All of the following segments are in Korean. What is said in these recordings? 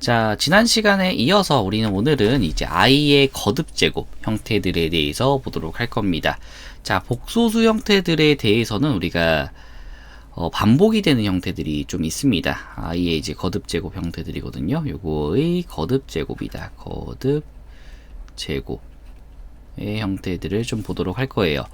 자, 지난 시간에 이어서 우리는 오늘은 이제 i의 거듭 제곱 형태들에 대해서 보도록 할 겁니다. 자, 복소수 형태들에 대해서는 우리가 어, 반복이 되는 형태들이 좀 있습니다. i의 이제 거듭 제곱 형태들이거든요. 요거의 거듭 제곱이다. 거듭 제곱의 형태들을 좀 보도록 할 거예요.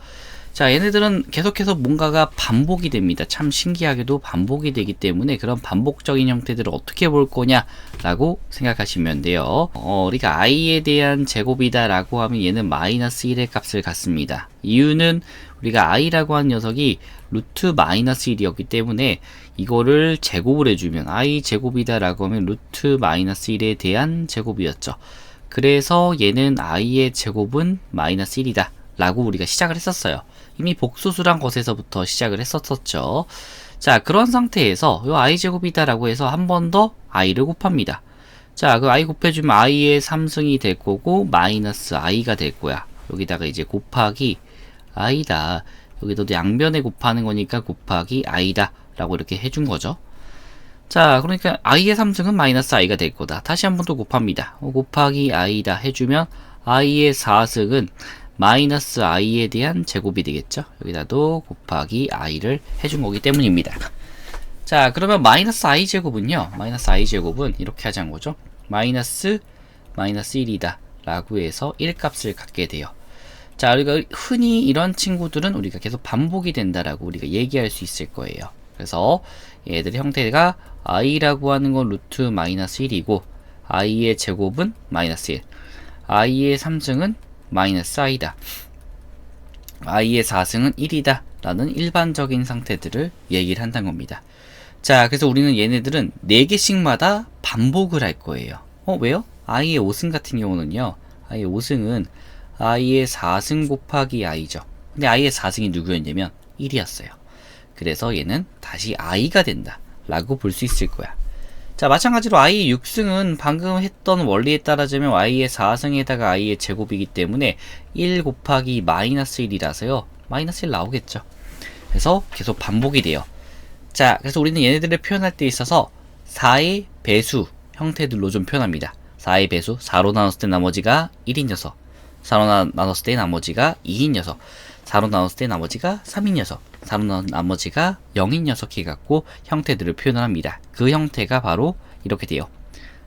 자, 얘네들은 계속해서 뭔가가 반복이 됩니다. 참 신기하게도 반복이 되기 때문에 그런 반복적인 형태들을 어떻게 볼 거냐라고 생각하시면 돼요. 어, 우리가 i에 대한 제곱이다라고 하면 얘는 마이너스 1의 값을 갖습니다. 이유는 우리가 i라고 하는 녀석이 루트 마이너스 1이었기 때문에 이거를 제곱을 해주면 i 제곱이다라고 하면 루트 마이너스 1에 대한 제곱이었죠. 그래서 얘는 i의 제곱은 마이너스 1이다. 라고 우리가 시작을 했었어요. 이미 복수수란 것에서부터 시작을 했었었죠. 자, 그런 상태에서 요 i제곱이다 라고 해서 한 번 더 i를 곱합니다. 자, 그 i 곱해주면 i의 3승이 될 거고 마이너스 i가 될 거야. 여기다가 이제 곱하기 i다. 여기도 양변에 곱하는 거니까 곱하기 i다. 라고 이렇게 해준 거죠. 자, 그러니까 i의 3승은 마이너스 i가 될 거다. 다시 한번더 곱합니다. 어, 곱하기 i다 해주면 i의 4승은 마이너스 i에 대한 제곱이 되겠죠. 여기다도 곱하기 i를 해준 거기 때문입니다. 자, 그러면 마이너스 i 제곱은요. 마이너스 i 제곱은 이렇게 하자는 거죠. 마이너스 마이너스 1이다 라고 해서 1값을 갖게 돼요. 자, 우리가 흔히 이런 친구들은 우리가 계속 반복이 된다라고 우리가 얘기할 수 있을 거예요. 그래서 얘들의 형태가 i라고 하는 건 루트 마이너스 1이고 i의 제곱은 마이너스 1 i의 3승은 마이너스 i다. i의 4승은 1이다. 라는 일반적인 상태들을 얘기를 한다는 겁니다. 자, 그래서 우리는 얘네들은 4개씩마다 반복을 할 거예요. 어, 왜요? i의 5승 같은 경우는요. i의 5승은 i의 4승 곱하기 i죠. 근데 i의 4승이 누구였냐면 1이었어요. 그래서 얘는 다시 i가 된다. 라고 볼 수 있을 거야. 자, 마찬가지로 i의 6승은 방금 했던 원리에 따라자면 i의 4승에다가 i의 제곱이기 때문에 1 곱하기 마이너스 1이라서요. 마이너스 1 나오겠죠. 그래서 계속 반복이 돼요. 자, 그래서 우리는 얘네들을 표현할 때 있어서 4의 배수 형태들로 좀 표현합니다. 4의 배수, 4로 나눴을 때 나머지가 1인 녀석, 4로 나 눴을 때 나머지가 2인 녀석, 4로 나눴을 때 나머지가 3인 녀석, 4로 나눈 나머지가 0인 녀석이 갖고 형태들을 표현을 합니다. 그 형태가 바로 이렇게 돼요.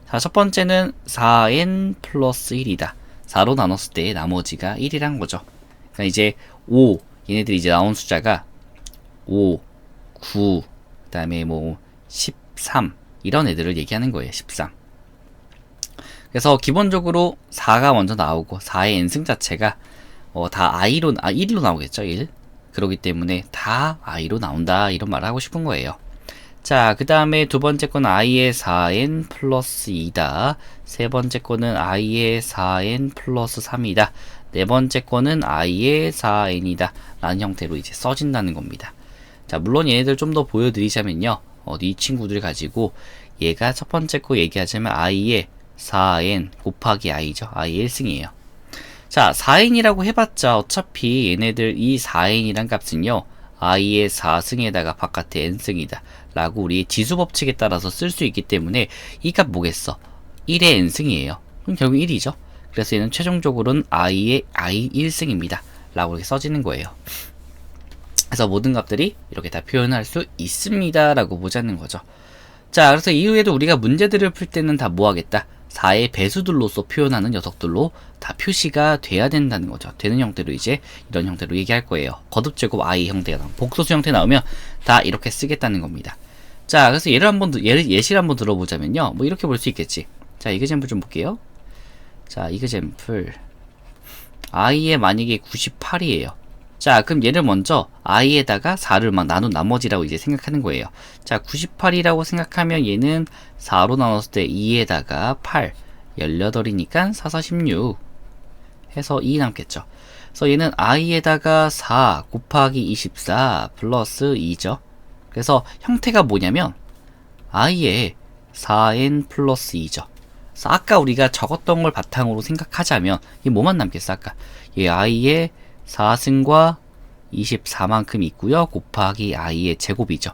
자, 첫 번째는 4n 플러스 1이다. 4로 나눴을 때 나머지가 1이란 거죠. 그러니까 이제 5, 얘네들이 이제 나온 숫자가 5, 9, 그 다음에 뭐 13, 이런 애들을 얘기하는 거예요. 13. 그래서 기본적으로 4가 먼저 나오고 4의 n승 자체가 어, 다 i로 아 1로 나오겠죠 1 그러기 때문에 다 i로 나온다 이런 말을 하고 싶은 거예요. 자 그 다음에 두 번째 건 i의 4n 플러스 2다. 세 번째 거는 i의 4n 플러스 3이다. 네 번째 거는 i의 4n이다. 라는 형태로 이제 써진다는 겁니다. 자 물론 얘네들 좀 더 보여드리자면요. 어, 이 친구들 가지고 얘가 첫 번째 거 얘기하자면 i의 4n 곱하기 i죠. I 1승이에요 자, 4n이라고 해봤자 어차피 얘네들 이 4n이란 값은요, i의 4승에다가 바깥에 n승이다. 라고 우리 지수 법칙에 따라서 쓸 수 있기 때문에 이 값 뭐겠어? 1의 n승이에요. 그럼 결국 1이죠. 그래서 얘는 최종적으로는 i의 i 1승입니다. 라고 이렇게 써지는 거예요. 그래서 모든 값들이 이렇게 다 표현할 수 있습니다. 라고 보자는 거죠. 자, 그래서 이후에도 우리가 문제들을 풀 때는 다 뭐 하겠다? 4의 배수들로서 표현하는 녀석들로 다 표시가 돼야 된다는 거죠. 되는 형태로 이제 이런 형태로 얘기할 거예요. 거듭 제곱 i 형태가 나오면 복소수 형태 나오면 다 이렇게 쓰겠다는 겁니다. 자, 그래서 예를 한번 예를 예시를 한번 들어보자면요. 뭐 이렇게 볼 수 있겠지. 자, 이그젠플 좀 볼게요. 자, 이그젠플 i의 만약에 98이에요. 자, 그럼 얘를 먼저 i에다가 4를 막 나눈 나머지라고 이제 생각하는 거예요. 자, 98이라고 생각하면 얘는 4로 나눴을 때 2에다가 8, 18이니까 4, 4, 16 해서 2 남겠죠. 그래서 얘는 i에다가 4 곱하기 24 플러스 2죠. 그래서 형태가 뭐냐면 i에 4n 플러스 2죠. 그래서 아까 우리가 적었던 걸 바탕으로 생각하자면 이 뭐만 남겠어 아까 이 i의 4승과 24만큼 있고요. 곱하기 i의 제곱이죠.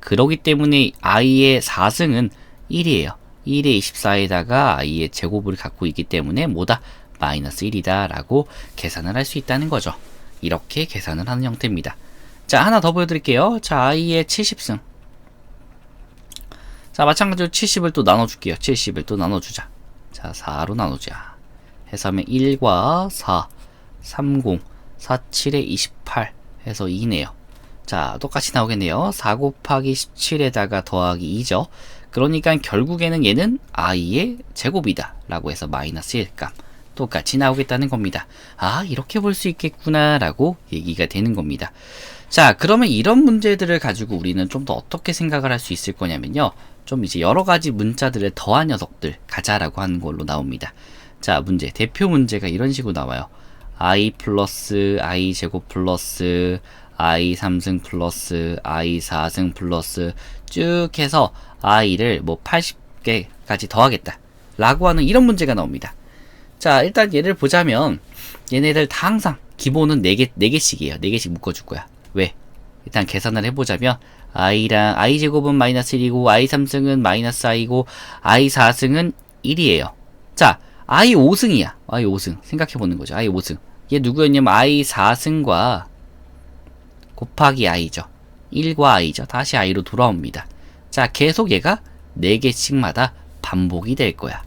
그러기 때문에 i의 4승은 1이에요. 1의 24에다가 i의 제곱을 갖고 있기 때문에 뭐다? 마이너스 1이다 라고 계산을 할 수 있다는 거죠. 이렇게 계산을 하는 형태입니다. 자, 하나 더 보여드릴게요. 자, i의 70승. 자, 마찬가지로 70을 또 나눠줄게요. 70을 또 나눠주자. 자, 4로 나누자. 해서 하면 1과 4, 30, 4, 7에 28 해서 2네요. 자, 똑같이 나오겠네요. 4 곱하기 17에다가 더하기 2죠. 그러니까 결국에는 얘는 i의 제곱이다. 라고 해서 마이너스 1값. 똑같이 나오겠다는 겁니다. 아, 이렇게 볼 수 있겠구나. 라고 얘기가 되는 겁니다. 자, 그러면 이런 문제들을 가지고 우리는 좀 더 어떻게 생각을 할 수 있을 거냐면요. 좀 이제 여러 가지 문자들을 더한 녀석들 가자라고 하는 걸로 나옵니다. 자, 문제. 대표 문제가 이런 식으로 나와요. I 플러스 i 제곱 플러스 i 3승 플러스 i 4승 플러스 쭉 해서 i를 뭐 80개까지 더하겠다. 라고 하는 이런 문제가 나옵니다. 자, 일단 얘를 보자면 얘네들 다 항상 기본은 4개, 4개씩이에요. 4개씩 묶어줄 거야. 왜? 일단 계산을 해보자면 i랑 i 제곱은 마이너스 1이고 i 3승은 마이너스 i고 i 4승은 1이에요. 자, i 5승이야. i 5승. 생각해보는 거죠. i 5승. 얘 누구였냐면 i 4승과 곱하기 i죠. 1과 i죠. 다시 i로 돌아옵니다. 자, 계속 얘가 4개씩마다 반복이 될 거야.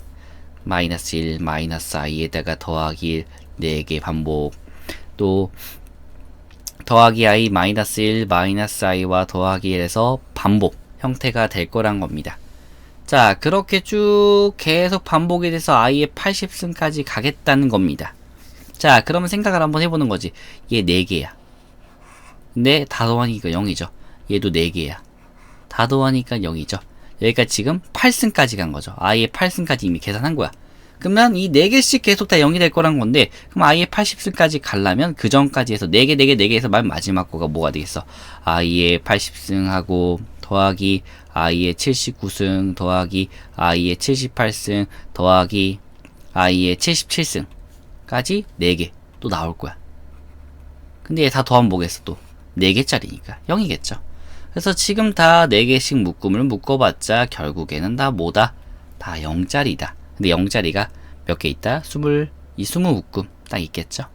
마이너스 1, 마이너스 i에다가 더하기 1, 4개 반복. 또 더하기 i 마이너스 1 마이너스 i와 더하기 1에서 반복 형태가 될 거란 겁니다. 자 그렇게 쭉 계속 반복이 돼서 i의 80승까지 가겠다는 겁니다. 자 그러면 생각을 한번 해보는 거지. 얘 4개야. 근데 다 더하니까 0이죠. 얘도 4개야. 다 더하니까 0이죠. 여기까지 지금 8승까지 간 거죠. i의 8승까지 이미 계산한 거야. 그러면 이 4개씩 계속 다 0이 될 거란 건데 그럼 i의 80승까지 가려면 그 전까지 해서 4개 4개 4개 해서 맨 마지막 거가 뭐가 되겠어 i의 80승하고 더하기 i의 79승 더하기 i의 78승 더하기 i의 77승까지 4개 또 나올 거야 근데 얘 다 더하면 뭐겠어 또 4개짜리니까 0이겠죠 그래서 지금 다 4개씩 묶음을 묶어봤자 결국에는 다 뭐다? 다 0짜리다 근데 0자리가 몇 개 있다? 20, 이 20묶음 딱 있겠죠?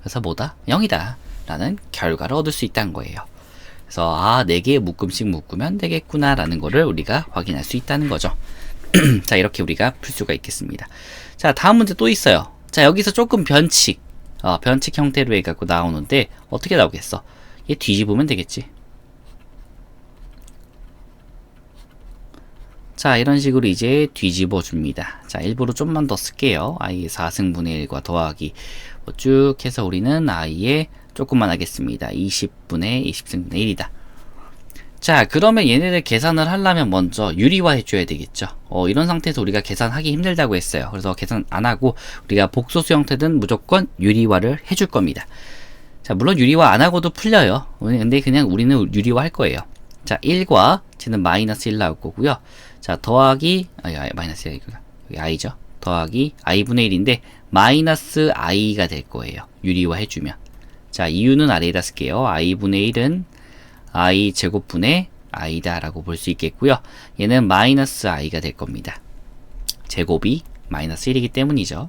그래서 뭐다? 0이다. 라는 결과를 얻을 수 있다는 거예요. 그래서 아, 4개의 묶음씩 묶으면 되겠구나 라는 거를 우리가 확인할 수 있다는 거죠. 자, 이렇게 우리가 풀 수가 있겠습니다. 자, 다음 문제 또 있어요. 자, 여기서 조금 변칙, 어, 변칙 형태로 해갖고 나오는데 어떻게 나오겠어? 얘 뒤집으면 되겠지. 자 이런 식으로 이제 뒤집어 줍니다 자 일부러 좀만 더 쓸게요 i의 4승분의 1과 더하기 뭐 쭉 해서 우리는 i의 조금만 하겠습니다 20분의 20승분의 1이다 자 그러면 얘네들 계산을 하려면 먼저 유리화 해줘야 되겠죠 어, 이런 상태에서 우리가 계산하기 힘들다고 했어요 그래서 계산 안하고 우리가 복소수 형태든 무조건 유리화를 해줄 겁니다 자 물론 유리화 안하고도 풀려요 근데 그냥 우리는 유리화 할 거예요 자 1과 쟤는 마이너스 1 나올 거고요 자, 더하기, 아, 아 마이너스 i구나. 여기 i죠. 더하기 i분의 1인데, 마이너스 i가 될 거예요. 유리화 해주면. 자, 이유는 아래에다 쓸게요. i분의 1은 i 제곱분의 i다 라고 볼 수 있겠고요. 얘는 마이너스 i가 될 겁니다. 제곱이 마이너스 1이기 때문이죠.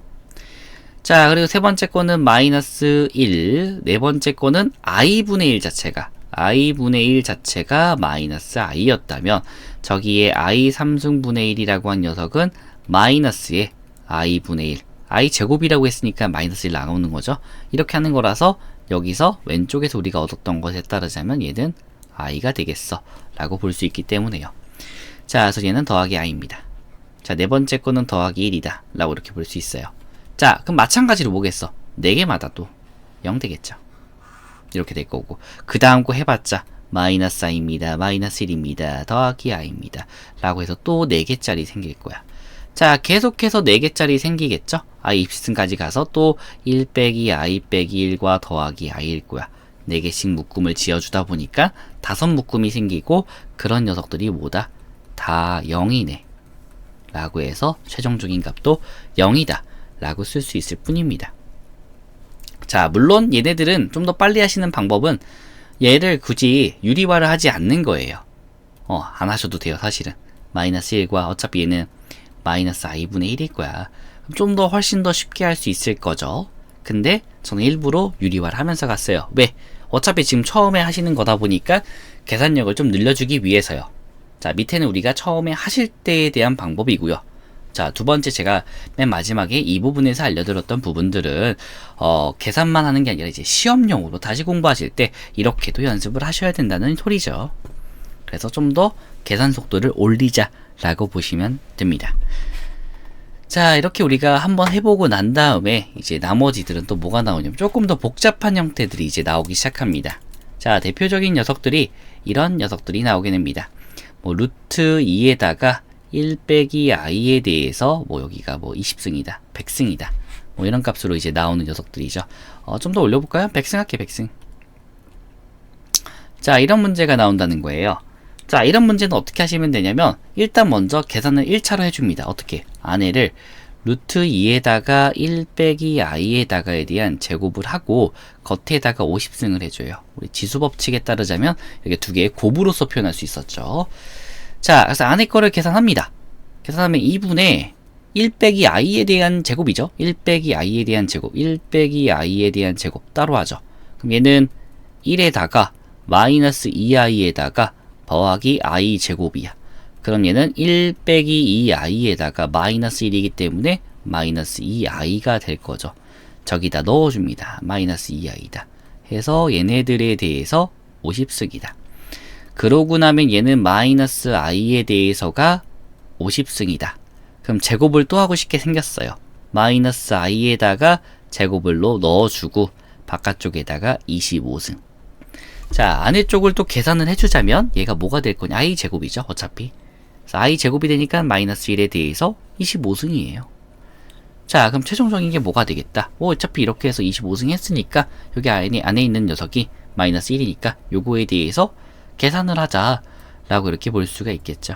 자, 그리고 세 번째 거는 마이너스 1, 네 번째 거는 i분의 1 자체가 i분의 1 자체가 마이너스 i였다면 저기에 i 3승분의 1이라고 한 녀석은 마이너스의 i분의 1 i 제곱이라고 했으니까 마이너스 1 나오는 거죠 이렇게 하는 거라서 여기서 왼쪽에서 우리가 얻었던 것에 따르자면 얘는 i가 되겠어 라고 볼 수 있기 때문에요 자 그래서 얘는 더하기 i입니다 자 네 번째 거는 더하기 1이다 라고 이렇게 볼 수 있어요 자 그럼 마찬가지로 뭐겠어 4개마다 또 0 되겠죠 이렇게 될 거고 그 다음 거 해봤자 마이너스 i입니다. 마이너스 1입니다. 더하기 i입니다. 라고 해서 또 4개짜리 생길 거야. 자 계속해서 4개짜리 생기겠죠? i 입승까지 가서 또 1 빼기 i 빼기 1과 더하기 i일 거야. 4개씩 묶음을 지어주다 보니까 다섯 묶음이 생기고 그런 녀석들이 뭐다? 다 0이네. 라고 해서 최종적인 값도 0이다. 라고 쓸 수 있을 뿐입니다. 자, 물론 얘네들은 좀 더 빨리 하시는 방법은 얘를 굳이 유리화를 하지 않는 거예요. 어, 안 하셔도 돼요, 사실은. 마이너스 1과 어차피 얘는 마이너스 i분의 1일 거야. 좀 더 훨씬 더 쉽게 할 수 있을 거죠. 근데 저는 일부러 유리화를 하면서 갔어요. 왜? 어차피 지금 처음에 하시는 거다 보니까 계산력을 좀 늘려주기 위해서요. 자, 밑에는 우리가 처음에 하실 때에 대한 방법이고요. 자, 두 번째 제가 맨 마지막에 이 부분에서 알려드렸던 부분들은 어, 계산만 하는 게 아니라 이제 시험용으로 다시 공부하실 때 이렇게도 연습을 하셔야 된다는 소리죠. 그래서 좀 더 계산 속도를 올리자 라고 보시면 됩니다. 자, 이렇게 우리가 한번 해보고 난 다음에 이제 나머지들은 또 뭐가 나오냐면 조금 더 복잡한 형태들이 이제 나오기 시작합니다. 자, 대표적인 녀석들이 이런 녀석들이 나오게 됩니다. 뭐 루트 2에다가 1 빼기 i에 대해서 뭐 여기가 뭐 20승이다, 100승이다. 뭐 이런 값으로 이제 나오는 녀석들이죠. 어, 좀 더 올려볼까요? 100승 할게, 100승. 자, 이런 문제가 나온다는 거예요. 자, 이런 문제는 어떻게 하시면 되냐면, 일단 먼저 계산을 1차로 해줍니다. 어떻게? 안에를 루트 2에다가 1 빼기 i에다가에 대한 제곱을 하고, 겉에다가 50승을 해줘요. 우리 지수법칙에 따르자면, 이렇게 두 개의 곱으로서 표현할 수 있었죠. 자, 그래서 안에 거를 계산합니다. 계산하면 2분의 1 빼기 i에 대한 제곱이죠. 1 빼기 i에 대한 제곱, 1 빼기 i에 대한 제곱 따로 하죠. 그럼 얘는 1에다가 마이너스 2i에다가 더하기 i 제곱이야. 그럼 얘는 1 빼기 2i에다가 마이너스 1이기 때문에 마이너스 2i가 될 거죠. 저기다 넣어줍니다. 마이너스 2i다. 해서 얘네들에 대해서 50승이다. 그러고 나면 얘는 마이너스 i에 대해서가 50승이다. 그럼 제곱을 또 하고 싶게 생겼어요. 마이너스 i에다가 제곱을 넣어주고 바깥쪽에다가 25승. 자, 안에 쪽을 또 계산을 해주자면 얘가 뭐가 될 거냐? i 제곱이죠, 어차피. i 제곱이 되니까 마이너스 1에 대해서 25승이에요. 자, 그럼 최종적인 게 뭐가 되겠다? 뭐 어차피 이렇게 해서 25승 했으니까 여기 안에, 안에 있는 녀석이 마이너스 1이니까 요거에 대해서 계산을 하자 라고 이렇게 볼 수가 있겠죠.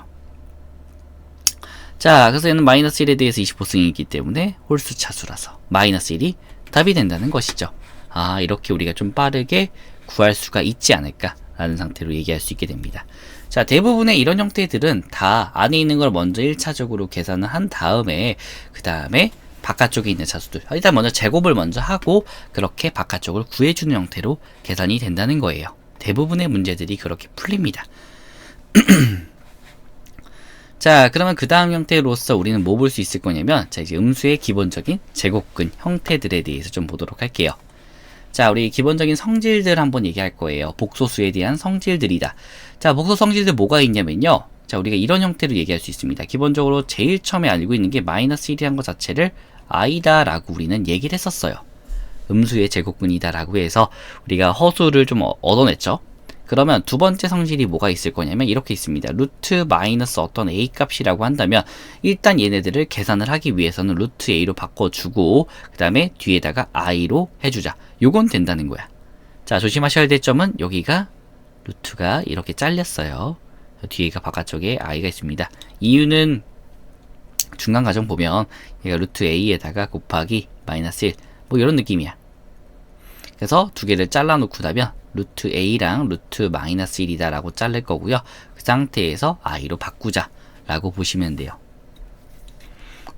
자, 그래서 얘는 마이너스 1에 대해서 25승이기 때문에 홀수 차수라서 마이너스 1이 답이 된다는 것이죠. 아, 이렇게 우리가 좀 빠르게 구할 수가 있지 않을까 라는 상태로 얘기할 수 있게 됩니다. 자, 대부분의 이런 형태들은 다 안에 있는 걸 먼저 1차적으로 계산을 한 다음에 그 다음에 바깥쪽에 있는 차수들 일단 먼저 제곱을 먼저 하고 그렇게 바깥쪽을 구해주는 형태로 계산이 된다는 거예요. 대부분의 문제들이 그렇게 풀립니다. 자, 그러면 그 다음 형태로서 우리는 뭐 볼 수 있을 거냐면, 자, 이제 음수의 기본적인 제곱근 형태들에 대해서 좀 보도록 할게요. 자, 우리 기본적인 성질들 한번 얘기할 거예요. 복소수에 대한 성질들이다. 자, 복소 성질들 뭐가 있냐면요. 자, 우리가 이런 형태로 얘기할 수 있습니다. 기본적으로 제일 처음에 알고 있는 게 마이너스 1이란 것 자체를 i다 라고 우리는 얘기를 했었어요. 음수의 제곱근이다 라고 해서 우리가 허수를 좀 얻어냈죠. 그러면 두 번째 성질이 뭐가 있을 거냐면 이렇게 있습니다. 루트 마이너스 어떤 a 값이라고 한다면 일단 얘네들을 계산을 하기 위해서는 루트 a로 바꿔주고 그 다음에 뒤에다가 i로 해주자. 요건 된다는 거야. 자 조심하셔야 될 점은 여기가 루트가 이렇게 잘렸어요. 뒤에가 바깥쪽에 i가 있습니다. 이유는 중간 과정 보면 얘가 루트 a에다가 곱하기 마이너스 1 뭐 이런 느낌이야. 그래서 두 개를 잘라놓고 나면 루트 a랑 루트 마이너스 1이다 라고 자를 거고요. 그 상태에서 i로 바꾸자 라고 보시면 돼요.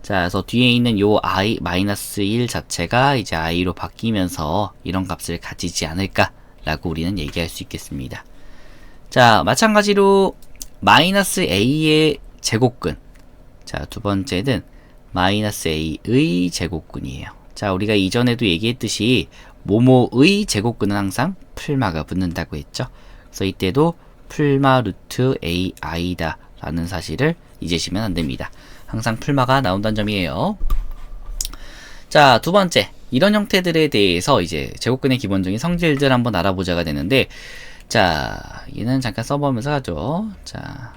자, 그래서 뒤에 있는 요 i 마이너스 1 자체가 이제 i로 바뀌면서 이런 값을 가지지 않을까 라고 우리는 얘기할 수 있겠습니다. 자, 마찬가지로 마이너스 a의 제곱근. 자, 두 번째는 마이너스 a의 제곱근이에요. 자, 우리가 이전에도 얘기했듯이 모모의 제곱근은 항상 풀마가 붙는다고 했죠. 그래서 이때도 풀마 루트 ai다 라는 사실을 잊으시면 안 됩니다. 항상 풀마가 나온다는 점이에요. 자, 두 번째. 이런 형태들에 대해서 이제 제곱근의 기본적인 성질들 한번 알아보자가 되는데, 자, 얘는 잠깐 써보면서 하죠. 자,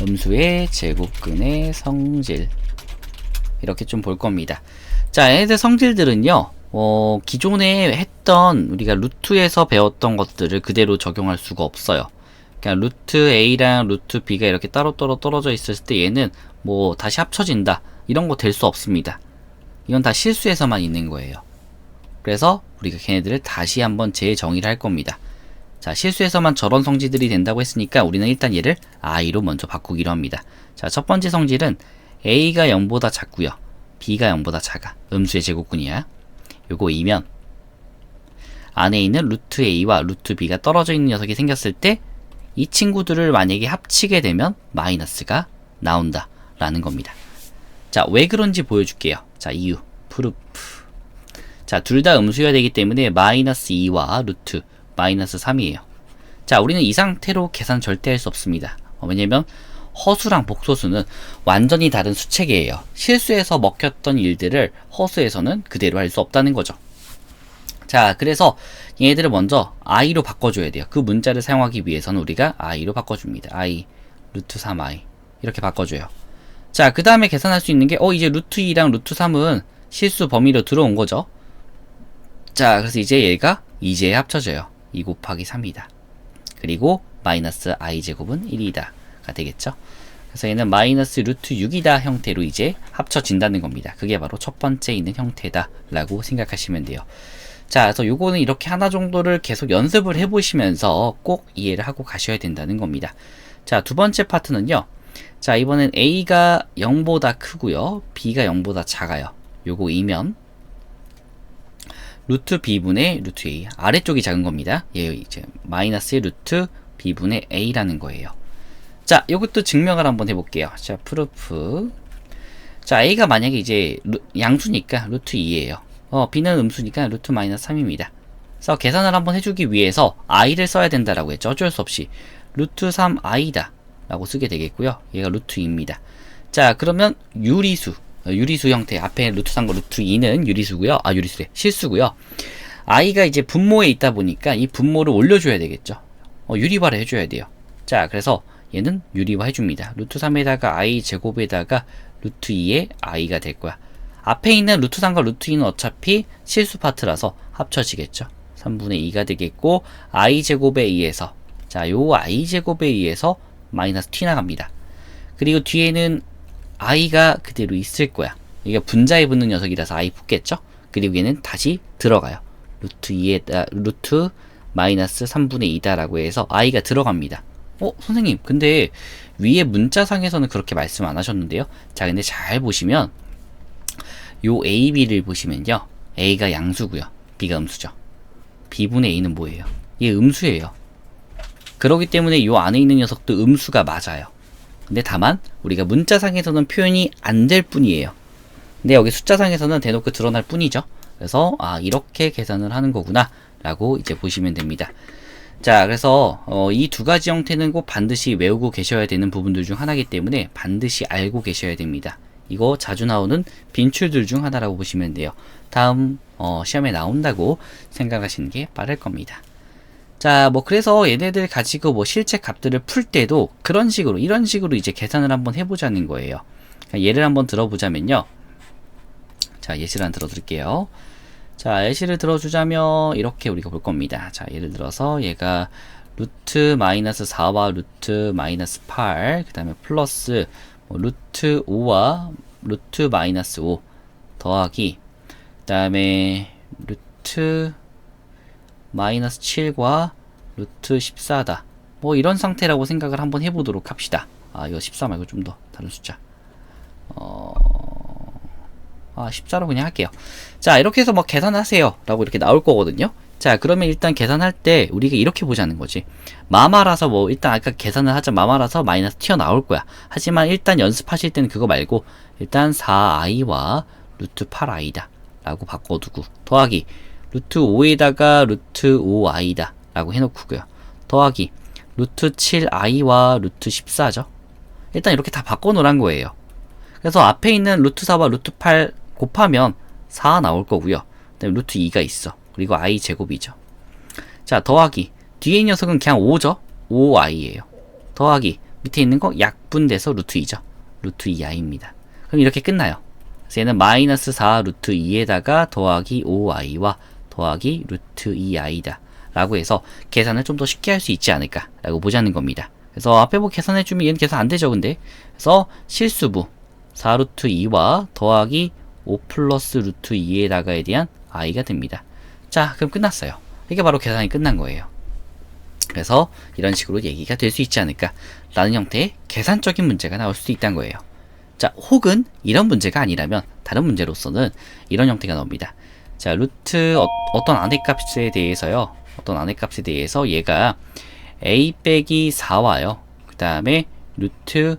음수의 제곱근의 성질. 이렇게 좀 볼 겁니다. 자, 얘네들 성질들은요, 어, 기존에 했던 우리가 루트에서 배웠던 것들을 그대로 적용할 수가 없어요. 그냥 루트 A랑 루트 B가 이렇게 따로따로 떨어져 있을 때 얘는 뭐 다시 합쳐진다. 이런 거 될 수 없습니다. 이건 다 실수에서만 있는 거예요. 그래서 우리가 걔네들을 다시 한번 재정의를 할 겁니다. 자, 실수에서만 저런 성질들이 된다고 했으니까 우리는 일단 얘를 i로 먼저 바꾸기로 합니다. 자, 첫 번째 성질은 a가 0보다 작고요. b가 0보다 작아. 음수의 제곱군이야. 요거 2면 안에 있는 루트 a와 루트 b가 떨어져 있는 녀석이 생겼을 때 이 친구들을 만약에 합치게 되면 마이너스가 나온다 라는 겁니다. 자, 왜 그런지 보여줄게요. 자, 이유. 프루프. 자, 둘 다 음수여야 되기 때문에 마이너스 2와 루트 마이너스 3이에요. 자, 우리는 이 상태로 계산 절대 할 수 없습니다. 어, 왜냐면 허수랑 복소수는 완전히 다른 수체계예요. 실수에서 먹혔던 일들을 허수에서는 그대로 할 수 없다는 거죠. 자, 그래서 얘네들을 먼저 i로 바꿔줘야 돼요. 그 문자를 사용하기 위해서는 우리가 i로 바꿔줍니다. i 루트 3i 이렇게 바꿔줘요. 자, 그 다음에 계산할 수 있는 게, 어, 이제 루트 2랑 루트 3은 실수 범위로 들어온 거죠. 자, 그래서 이제 얘가 이제에 합쳐져요. 2 곱하기 3이다. 그리고 마이너스 i 제곱은 1이다. 가 되겠죠. 그래서 얘는 마이너스 루트 6이다 형태로 이제 합쳐진다는 겁니다. 그게 바로 첫 번째 있는 형태다. 라고 생각하시면 돼요. 자, 그래서 요거는 이렇게 하나 정도를 계속 연습을 해보시면서 꼭 이해를 하고 가셔야 된다는 겁니다. 자, 두 번째 파트는요. 자, 이번엔 A가 0보다 크고요. B가 0보다 작아요. 요거 이면 루트 B분의 루트 A 아래쪽이 작은 겁니다. 얘 이제 마이너스 루트 B분의 A라는 거예요. 자, 이것도 증명을 한번 해볼게요. 자, 프루프. 자, A가 만약에 이제 루, 양수니까 루트 2예요. 어, B는 음수니까 루트 마이너스 3입니다. 그래서 계산을 한번 해주기 위해서 i를 써야 된다라고 했죠. 어쩔 수 없이 루트 3i다 라고 쓰게 되겠고요. 얘가 루트 2입니다. 자, 그러면 유리수 어, 유리수 형태 앞에 루트 3과 루트 2는 유리수고요. 아, 유리수래. 실수고요. i가 이제 분모에 있다 보니까 이 분모를 올려줘야 되겠죠. 어, 유리화를 해줘야 돼요. 자, 그래서 얘는 유리화 해줍니다. 루트 3에다가 i 제곱에다가 루트 2에 i가 될 거야. 앞에 있는 루트 3과 루트 2는 어차피 실수 파트라서 합쳐지겠죠. 3분의 2가 되겠고 i 제곱에 의해서 자, 요 i 제곱에 의해서 마이너스 t 나갑니다. 그리고 뒤에는 i가 그대로 있을 거야. 이게 분자에 붙는 녀석이라서 i 붙겠죠? 그리고 얘는 다시 들어가요. 루트 2에다 루트 마이너스 3분의 2다라고 해서 i가 들어갑니다. 어, 선생님, 근데 위에 문자상에서는 그렇게 말씀 안 하셨는데요. 자, 근데 잘 보시면 요 A, B를 보시면요. A가 양수고요. B가 음수죠. B분의 A는 뭐예요? 얘 음수예요. 그렇기 때문에 요 안에 있는 녀석도 음수가 맞아요. 근데 다만 우리가 문자상에서는 표현이 안 될 뿐이에요. 근데 여기 숫자상에서는 대놓고 드러날 뿐이죠. 그래서 아 이렇게 계산을 하는 거구나 라고 이제 보시면 됩니다. 자 그래서 어, 이 두 가지 형태는 꼭 반드시 외우고 계셔야 되는 부분들 중 하나이기 때문에 반드시 알고 계셔야 됩니다. 이거 자주 나오는 빈출들 중 하나라고 보시면 돼요. 다음 어, 시험에 나온다고 생각하시는 게 빠를 겁니다. 자, 뭐 그래서 얘네들 가지고 뭐 실제 값들을 풀 때도 그런 식으로 이런 식으로 이제 계산을 한번 해보자는 거예요. 그러니까 예를 한번 들어보자면요. 자, 예시를 한 들어드릴게요. 자, 예시를 들어주자면 이렇게 우리가 볼 겁니다. 자, 예를 들어서 얘가 루트 마이너스 4와 루트 마이너스 8, 그 다음에 플러스 뭐 루트 5와 루트 마이너스 5 더하기 그 다음에 루트 마이너스 7과 루트 14다. 뭐 이런 상태라고 생각을 한번 해보도록 합시다. 아 이거 14 말고 좀 더 다른 숫자. 어... 아 14로 그냥 할게요 자 이렇게 해서 뭐 계산하세요. 라고 이렇게 나올 거거든요. 자 그러면 일단 계산할 때 우리가 이렇게 보자는 거지. 마마라서 뭐 일단 아까 계산을 하자 마마라서 마이너스 튀어나올 거야. 하지만 일단 연습하실 때는 그거 말고 일단 4i와 루트 8i다 라고 바꿔두고 더하기 루트 5에다가 루트 5i다 라고 해놓고요. 더하기 루트 7i와 루트 14죠. 일단 이렇게 다 바꿔 놓으란 거예요. 그래서 앞에 있는 루트 4와 루트 8 곱하면 4 나올 거고요 그다음에 루트 2가 있어 그리고 i 제곱이죠. 자, 더하기. 뒤에 있는 녀석은 그냥 5죠? 5i예요. 더하기. 밑에 있는 거 약분돼서 루트 2죠. 루트 2i입니다. 그럼 이렇게 끝나요. 그래서 얘는 마이너스 4 루트 2에다가 더하기 5i와 더하기 루트 2i다. 라고 해서 계산을 좀 더 쉽게 할 수 있지 않을까 라고 보자는 겁니다. 그래서 앞에 뭐 계산해주면 얘는 계산 안 되죠, 근데. 그래서 실수부 4 루트 2와 더하기 5 플러스 루트 2에다가에 대한 i가 됩니다. 자, 그럼 끝났어요. 이게 바로 계산이 끝난 거예요. 그래서 이런 식으로 얘기가 될 수 있지 않을까 라는 형태의 계산적인 문제가 나올 수도 있다는 거예요. 자, 혹은 이런 문제가 아니라면 다른 문제로서는 이런 형태가 나옵니다. 자, 루트 어, 떤 안의 값에 대해서요. 어떤 안의 값에 대해서 얘가 a 빼기 4와요. 그 다음에 루트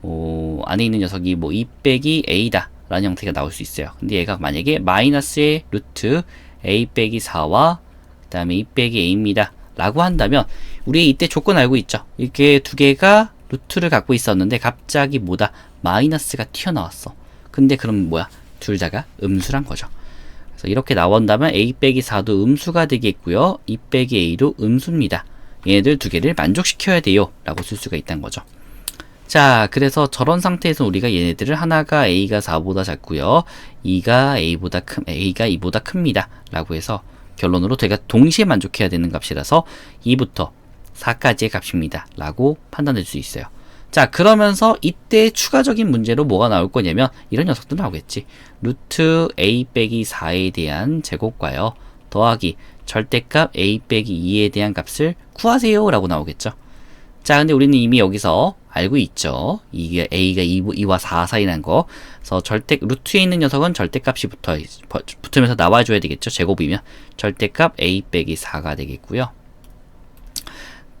뭐 안에 있는 녀석이 뭐 2 빼기 a다 라는 형태가 나올 수 있어요. 근데 얘가 만약에 마이너스의 루트 a 빼기 4와 그 다음에 2 빼기 a입니다. 라고 한다면 우리 이때 조건 알고 있죠. 이렇게 두 개가 루트를 갖고 있었는데 갑자기 뭐다 마이너스가 튀어나왔어. 근데 그럼 뭐야? 둘 다가 음수란 거죠. 그래서 이렇게 나온다면 a 빼기 4도 음수가 되겠고요. 2 빼기 a도 음수입니다. 얘네들 두 개를 만족시켜야 돼요. 라고 쓸 수가 있다는 거죠. 자, 그래서 저런 상태에서 우리가 얘네들을 하나가 a가 4보다 작고요. 2가 a보다 큰, a가 2보다 큽니다. 라고 해서 결론으로 제가 동시에 만족해야 되는 값이라서 2부터 4까지의 값입니다. 라고 판단될 수 있어요. 자, 그러면서 이때 추가적인 문제로 뭐가 나올 거냐면 이런 녀석도 나오겠지. 루트 a 빼기 4에 대한 제곱과요. 더하기 절대값 a 빼기 2에 대한 값을 구하세요. 라고 나오겠죠. 자, 근데 우리는 이미 여기서 알고 있죠. 이게 a가 2, 2와 4 사이라는 거. 그래서 절대 루트에 있는 녀석은 절대값이 붙어 붙으면서 나와줘야 되겠죠. 제곱이면 절대값 a 빼기 4가 되겠고요.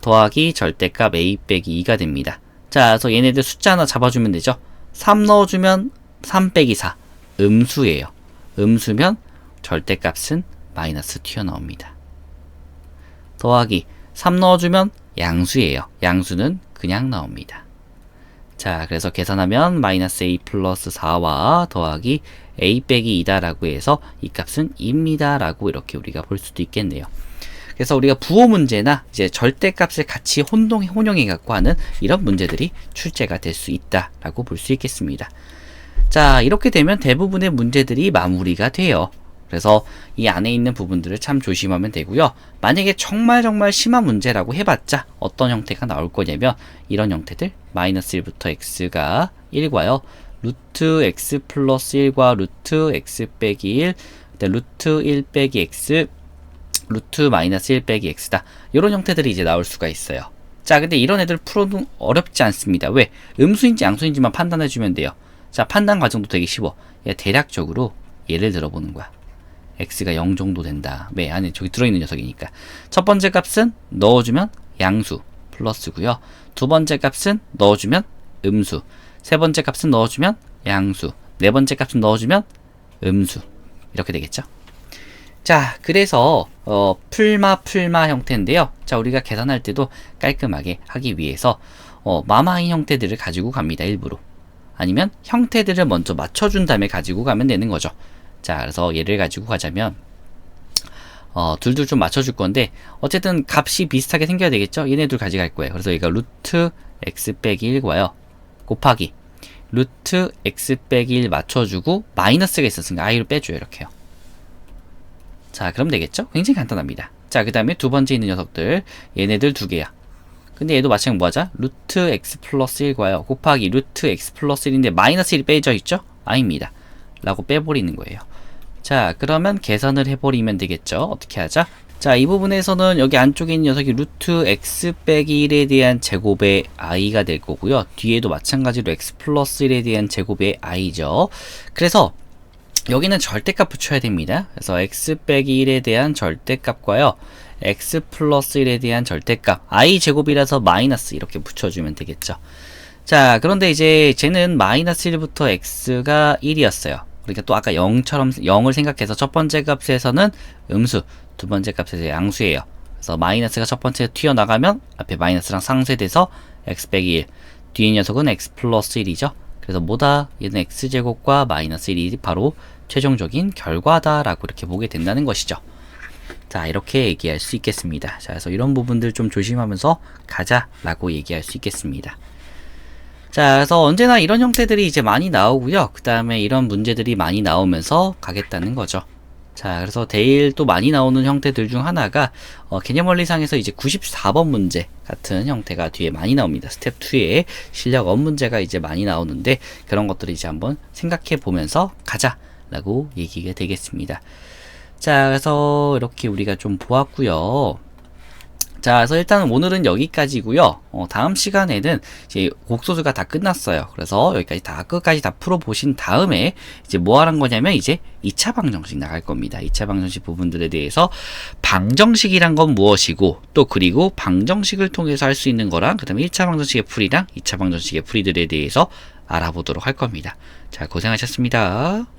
더하기 절대값 a 빼기 2가 됩니다. 자, 그래서 얘네들 숫자 하나 잡아주면 되죠. 3 넣어주면 3 빼기 4 음수예요. 음수면 절대값은 마이너스 튀어나옵니다. 더하기 3 넣어주면 양수예요. 양수는 그냥 나옵니다. 자, 그래서 계산하면 마이너스 a 플러스 4와 더하기 a 빼기 2다라고 해서 이 값은 2입니다. 라고 이렇게 우리가 볼 수도 있겠네요. 그래서 우리가 부호 문제나 이제 절대값을 같이 혼동, 혼용해 갖고 하는 이런 문제들이 출제가 될 수 있다라고 볼 수 있겠습니다. 자, 이렇게 되면 대부분의 문제들이 마무리가 돼요. 그래서 이 안에 있는 부분들을 참 조심하면 되고요. 만약에 정말 정말 심한 문제라고 해봤자 어떤 형태가 나올 거냐면 이런 형태들 마이너스 1부터 x가 1과요. 루트 x 플러스 1과 루트 x 빼기 1 루트 1 빼기 x 루트 마이너스 1 빼기 x다. 이런 형태들이 이제 나올 수가 있어요. 자, 근데 이런 애들 풀어도 어렵지 않습니다. 왜? 음수인지 양수인지만 판단해주면 돼요. 자, 판단 과정도 되게 쉬워. 야, 대략적으로 예를 들어보는 거야. X가 0 정도 된다. 왜? 안에 저기 들어있는 녀석이니까. 첫 번째 값은 넣어주면 양수 플러스고요. 두 번째 값은 넣어주면 음수. 세 번째 값은 넣어주면 양수. 네 번째 값은 넣어주면 음수. 이렇게 되겠죠? 자, 그래서 어, 풀마 풀마 형태인데요. 자, 우리가 계산할 때도 깔끔하게 하기 위해서 어, 마마인 형태들을 가지고 갑니다. 일부러. 아니면 형태들을 먼저 맞춰준 다음에 가지고 가면 되는 거죠. 자, 그래서 얘를 가지고 가자면 어, 둘둘 좀 맞춰줄 건데 어쨌든 값이 비슷하게 생겨야 되겠죠? 얘네 둘 가져갈 거예요. 그래서 얘가 루트 x 빼기 1과요. 곱하기 루트 x 빼기 1 맞춰주고 마이너스가 있었으니까 i를 빼줘요. 이렇게요. 자, 그럼 되겠죠? 굉장히 간단합니다. 자, 그 다음에 두 번째 있는 녀석들 얘네들 두 개야. 근데 얘도 마찬가지 뭐하자? 루트 x 플러스 1과요. 곱하기 루트 x 플러스 1인데 마이너스 1이 빼져 있죠? 아닙니다. 라고 빼버리는 거예요. 자, 그러면 계산을 해버리면 되겠죠? 어떻게 하자? 자, 이 부분에서는 여기 안쪽에 있는 녀석이 루트 x 빼기 1에 대한 제곱의 i가 될 거고요. 뒤에도 마찬가지로 x 플러스 1에 대한 제곱의 i죠. 그래서 여기는 절대값 붙여야 됩니다. 그래서 x 빼기 1에 대한 절대값과요. x 플러스 1에 대한 절대값 i 제곱이라서 마이너스 이렇게 붙여주면 되겠죠. 자 그런데 이제 쟤는 마이너스 1부터 x가 1이었어요. 그러니까 또 아까 0처럼 0을 생각해서 첫 번째 값에서는 음수, 두 번째 값에서 양수예요. 그래서 마이너스가 첫 번째 튀어나가면 앞에 마이너스랑 상쇄돼서 x 빼기 1 뒤에 녀석은 x 플러스 1이죠. 그래서 뭐다? 얘는 x제곱과 마이너스 1이 바로 최종적인 결과다라고 이렇게 보게 된다는 것이죠. 자, 이렇게 얘기할 수 있겠습니다. 자, 그래서 이런 부분들 좀 조심하면서 가자라고 얘기할 수 있겠습니다. 자, 그래서 언제나 이런 형태들이 이제 많이 나오고요. 그 다음에 이런 문제들이 많이 나오면서 가겠다는 거죠. 자, 그래서 데일 또 많이 나오는 형태들 중 하나가 어, 개념 원리상에서 이제 94번 문제 같은 형태가 뒤에 많이 나옵니다. 스텝 2에 실력 업 문제가 이제 많이 나오는데 그런 것들을 이제 한번 생각해 보면서 가자 라고 얘기가 되겠습니다. 자, 그래서 이렇게 우리가 좀 보았고요. 자, 그래서 일단 오늘은 여기까지고요. 어, 다음 시간에는 이제 곡소수가 다 끝났어요. 그래서 여기까지 다 끝까지 다 풀어 보신 다음에 이제 뭐 하는 거냐면 이제 2차 방정식 나갈 겁니다. 2차 방정식 부분들에 대해서 방정식이란 건 무엇이고 또 그리고 방정식을 통해서 할 수 있는 거랑 그다음에 1차 방정식의 풀이랑 2차 방정식의 풀이들에 대해서 알아보도록 할 겁니다. 자, 고생하셨습니다.